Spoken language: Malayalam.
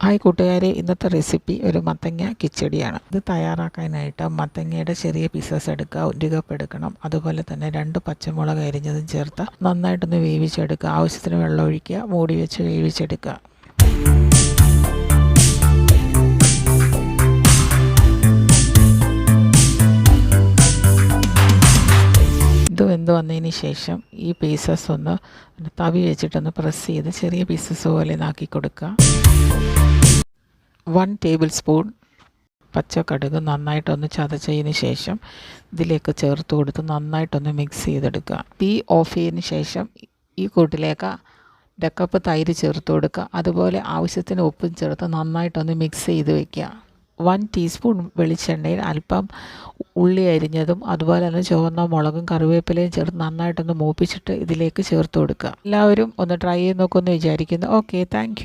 ഹായ് കൂട്ടുകാരെ ഇന്നത്തെ റെസിപ്പി ഒരു മത്തങ്ങ കിച്ചടിയാണ്. ഇത് തയ്യാറാക്കാനായിട്ട് മത്തങ്ങയുടെ ചെറിയ പീസസ് എടുക്കുക ഒരു കപ്പ് എടുക്കണം അതുപോലെ തന്നെ രണ്ട് പച്ചമുളക് അരിഞ്ഞതും ചേർത്ത് നന്നായിട്ടൊന്ന് വേവിച്ചെടുക്കുക. ആവശ്യത്തിന് വെള്ളം ഒഴിക്കുക മൂടി വെച്ച് വേവിച്ചെടുക്കുക. വെന്ത് വന്നതിന് ശേഷം ഈ പീസസ് ഒന്ന് തവി വെച്ചിട്ടൊന്ന് പ്രസ് ചെയ്ത് ചെറിയ പീസസ് പോലെ നാക്കി കൊടുക്കുക. വൺ ടേബിൾ സ്പൂൺ പച്ചക്കടുക് നന്നായിട്ടൊന്ന് ചതച്ചതിന് ശേഷം ഇതിലേക്ക് ചേർത്ത് കൊടുത്ത് നന്നായിട്ടൊന്ന് മിക്സ് ചെയ്തെടുക്കുക. തീ ഓഫ് ചെയ്തതിന് ശേഷം ഈ കൂട്ടിലേക്ക് ഡക്കപ്പ് തൈര് ചേർത്ത് കൊടുക്കുക. അതുപോലെ ആവശ്യത്തിന് ഉപ്പും ചേർത്ത് നന്നായിട്ടൊന്ന് മിക്സ് ചെയ്ത് വെക്കുക. വൺ ടീസ്പൂൺ വെളിച്ചെണ്ണയിൽ അല്പം ഉള്ളി അരിഞ്ഞതും അതുപോലെ തന്നെ ചുവന്ന മുളകും കറിവേപ്പിലയും ചേർത്ത് നന്നായിട്ടൊന്ന് മൂപ്പിച്ചിട്ട് ഇതിലേക്ക് ചേർത്ത് കൊടുക്കുക. എല്ലാവരും ഒന്ന് ട്രൈ ചെയ്ത് നോക്കുമെന്ന് വിചാരിക്കുന്നു. Okay thank